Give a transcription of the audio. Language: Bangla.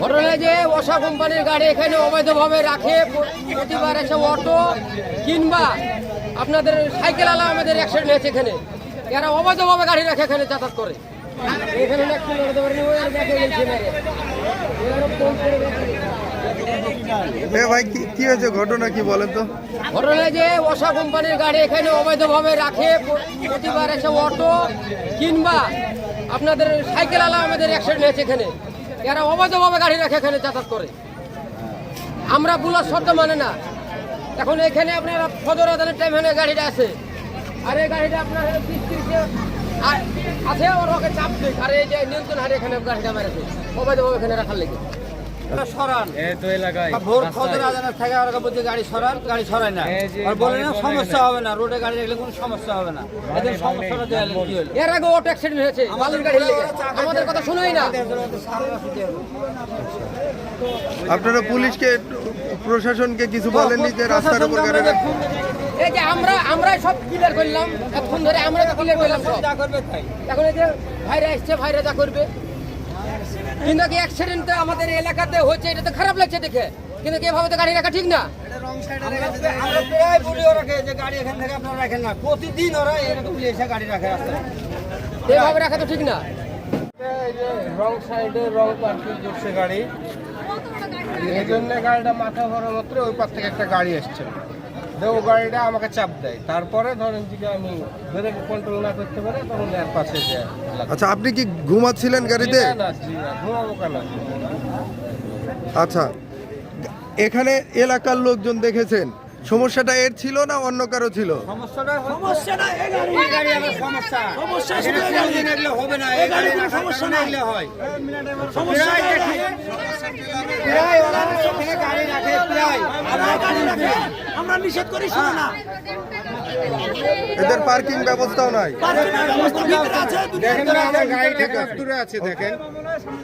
ঘটনা যে ওষা কোম্পানির গাড়ি এখানে অবৈধভাবে রাখে প্রতিবার এসে অটো কিংবা আপনাদের সাইকেল আলা আমাদের অ্যাক্সিডেন্ট হয়েছে এখানে এরা অবৈধভাবে গাড়ি রাখে এখানে যাতায়াত করে এখানে ভাই, কি হয়েছে? ঘটনা কি বলেন তো? ঘটনা যে ওষা কোম্পানির গাড়ি এখানে অবৈধভাবে রাখে প্রতিবার এসে অটো কিংবা আপনাদের সাইকেল আলা আমাদের অ্যাক্সিডেন্ট হয়েছে এখানে। এরা অবৈধভাবে গাড়ি রাখে এখানে যাতায়াত করে। আমরা বুলার শর্ত মানে না। এখন এখানে আপনার সদর আদানের টাইম এখানে গাড়িটা আছে। আর এই গাড়িটা আপনার হলো আছে ওর ওকে চাপ দিক আর এই যে নিয়ন্ত্রণ হারে এখানে গাড়িটা মেরেছে। অবৈধভাবে এখানে রাখার লেগে। সরান। ভোর খদের আজানের থেকে ওরা বলছে গাড়ি সরান গাড়ি সরায় না। আর বলে না সমস্যা হবে না রোডে গাড়ি রাখলে কোনো সমস্যা হবে না। এদের সমস্যাটা দেওয়া কি হলো। এর আগে অটো অ্যাক্সিডেন্ট হয়েছে। বালুর গাড়ি লেগে আমাদের কথা শুনোই না। আপনারা পুলিশকে প্রশাসনকে কিছু বলেননি যে রাস্তার উপর গাড়ি রাখ- এই যে আমরা আমরাই সব ক্লিয়ার করলাম। এতক্ষণ ধরে আমরা ক্লিয়ার করলাম সব। এখন এই যে ভাইরা এসছে ভাইরা যা করবে। কিন্তু কি অ্যাক্সিডেন্ট আমাদের এলাকাতে হচ্ছে এটা তো খারাপ লাগছে দেখে। কিন্তু কি এভাবে তো গাড়ি রাখা ঠিক না? আমরা প্রায় বলি ওরাকে যে গাড়ি এখান থেকে আপনারা রাখেন না। প্রতিদিন ওরা এরকম এসে গাড়ি রাখে রাস্তায়। এভাবে রাখা তো ঠিক না। রং সাইডে রং পার্কিং করছে গাড়ি। এই জন্য গাড়িটা মাথা ভরা মাত্র ওই পার থেকে একটা গাড়ি এসছে। ও গাড়িটা আমাকে চাপ দেয়। তারপরে ধরেন যে আমি ব্রেক কন্ট্রোল না করতে পারে তখন এর পাশে যায় আচ্ছা আপনি কি ঘুমাচ্ছিলেন গাড়িতে? না, না, ঘুমাবো কেন? আচ্ছা এখানে এলাকার লোকজন দেখেছেন। সমস্যাটা এর ছিল না অন্য কারও ছিল? সমস্যাটা সমস্যাটা এই গাড়ি। এই গাড়ি সমস্যা। আমরা নিষেধ করি শুনে না। এদের পার্কিং ব্যবস্থাও নাই। দেখেন না আমার গাড়ি আছে দেখেন।